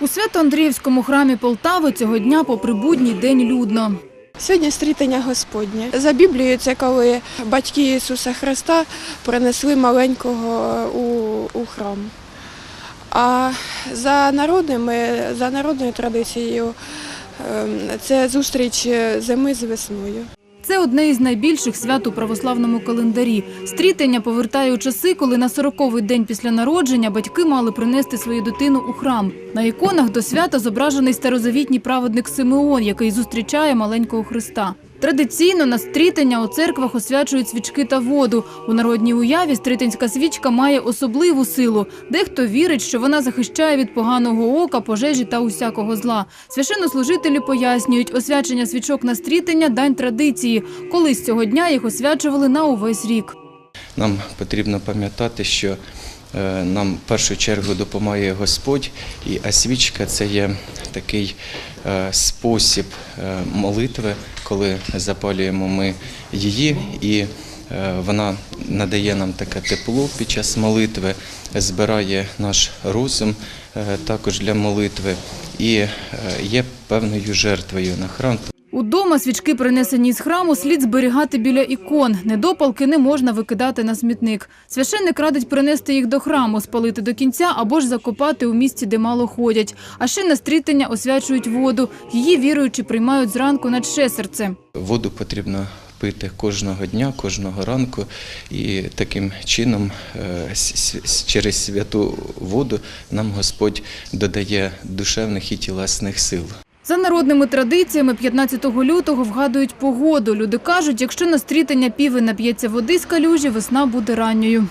У Свято-Андріївському храмі Полтави цього дня попри будній день людно. Сьогодні стрітення Господнє. За Біблією це коли батьки Ісуса Христа принесли маленького у, у храм. А за народними, за народною традицією ем, це зустріч зими з весною. Це одне із найбільших свят у православному календарі. Стрітення повертає у часи, коли на 40-й день після народження батьки мали принести свою дитину у храм. На іконах до свята зображений старозавітній праведник Симеон, який зустрічає маленького Христа. Традиційно на стрітення у церквах освячують свічки та воду. У народній уяві стрітинська свічка має особливу силу. Дехто вірить, що вона захищає від поганого ока, пожежі та усякого зла. Священнослужителі пояснюють, освячення свічок на стрітення – дань традиції. Колись цього дня їх освячували на увесь рік. Нам потрібно пам'ятати, що нам в першу чергу допомагає Господь, і а свічка це є такий е, спосіб е, молитви, коли запалюємо ми її, і е, вона надає нам таке тепло під час молитви, збирає наш розум е, також для молитви і е, є певною жертвою на храм. Удома свічки, принесені з храму, слід зберігати біля ікон. Недопалки не можна викидати на смітник. Священник радить принести їх до храму, спалити до кінця або ж закопати у місці, де мало ходять. А ще на стрітення освячують воду. Її віруючі приймають зранку на чше серце. Воду потрібно пити кожного дня, кожного ранку, і таким чином е, через святу воду нам Господь додає душевних і тілесних сил. За народними традиціями 15 лютого вгадують погоду. Люди кажуть, якщо на стрітення півень нап'ється води з калюжі, весна буде ранньою.